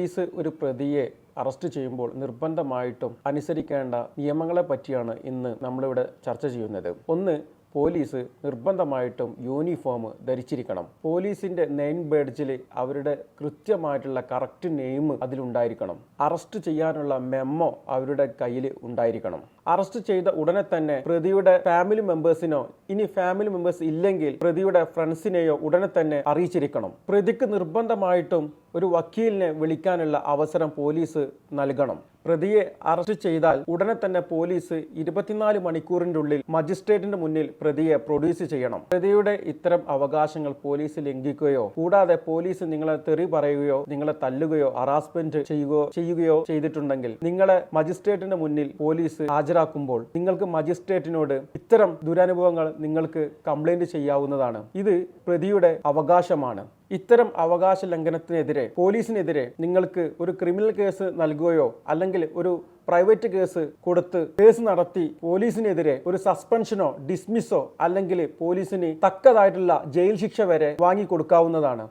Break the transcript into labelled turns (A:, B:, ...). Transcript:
A: Police ഒരു പ്രതിയെ arrest ചെയ്യുമ്പോൾ നിർബന്ധമായിട്ടും അനുസരിക്കേണ്ട നിയമങ്ങളെ പറ്റിയാണ് ഇന്ന് നമ്മളിവിടെ ചർച്ച ചെയ്യുന്നത്. ഒന്ന് പോലീസ് നിർബന്ധമായിട്ടും യൂണിഫോം ധരിച്ചിരിക്കണം. പോലീസിന്റെ നെയിം ബേഡ്ജിൽ അവരുടെ കൃത്യമായിട്ടുള്ള കറക്റ്റ് നെയിം അതിലുണ്ടായിരിക്കണം. അറസ്റ്റ് ചെയ്യാനുള്ള മെമ്മോ അവരുടെ കയ്യിൽ ഉണ്ടായിരിക്കണം. അറസ്റ്റ് ചെയ്ത ഉടനെ തന്നെ പ്രതിയുടെ ഫാമിലി മെമ്പേഴ്സിനോ ഇനി ഫാമിലി മെമ്പേഴ്സ് ഇല്ലെങ്കിൽ പ്രതിയുടെ ഫ്രണ്ട്സിനെയോ ഉടനെ തന്നെ അറിയിച്ചിരിക്കണം. പ്രതിക്ക് നിർബന്ധമായിട്ടും ഒരു വക്കീലിനെ വിളിക്കാനുള്ള അവസരം പോലീസ് നൽകണം. പ്രതിയെ അറസ്റ്റ് ചെയ്താൽ ഉടനെ തന്നെ പോലീസ് ഇരുപത്തിനാല് മണിക്കൂറിന്റെ ഉള്ളിൽ മജിസ്ട്രേറ്റിന്റെ മുന്നിൽ പ്രതിയെ പ്രൊഡ്യൂസ് ചെയ്യണം. പ്രതിയുടെ ഇത്തരം അവകാശങ്ങൾ പോലീസ് ലംഘിക്കുകയോ കൂടാതെ പോലീസ് നിങ്ങളെ തെറി പറയുകയോ നിങ്ങളെ തല്ലുകയോ ഹറാസ്മെന്റ് ചെയ്യുകയോ ചെയ്യുകയോ ചെയ്തിട്ടുണ്ടെങ്കിൽ നിങ്ങളെ മജിസ്ട്രേറ്റിന്റെ മുന്നിൽ പോലീസ് ഹാജരാക്കുമ്പോൾ നിങ്ങൾക്ക് മജിസ്ട്രേറ്റിനോട് ഇത്തരം ദുരനുഭവങ്ങൾ നിങ്ങൾക്ക് കംപ്ലൈന്റ് ചെയ്യാവുന്നതാണ്. ഇത് പ്രതിയുടെ അവകാശമാണ്. ഇത്തരം അവകാശ ലംഘനത്തിനെതിരെ പോലീസിനെതിരെ നിങ്ങൾക്ക് ഒരു ക്രിമിനൽ കേസ് നൽകുകയോ അല്ലെങ്കിൽ ഒരു പ്രൈവറ്റ് കേസ് കൊടുത്ത് കേസ് നടത്തി പോലീസിനെതിരെ ഒരു സസ്പെൻഷനോ ഡിസ്മിസോ അല്ലെങ്കിൽ പോലീസിന് തക്കതായിട്ടുള്ള ജയിൽ ശിക്ഷ വരെ വാങ്ങിക്കൊടുക്കാവുന്നതാണ്.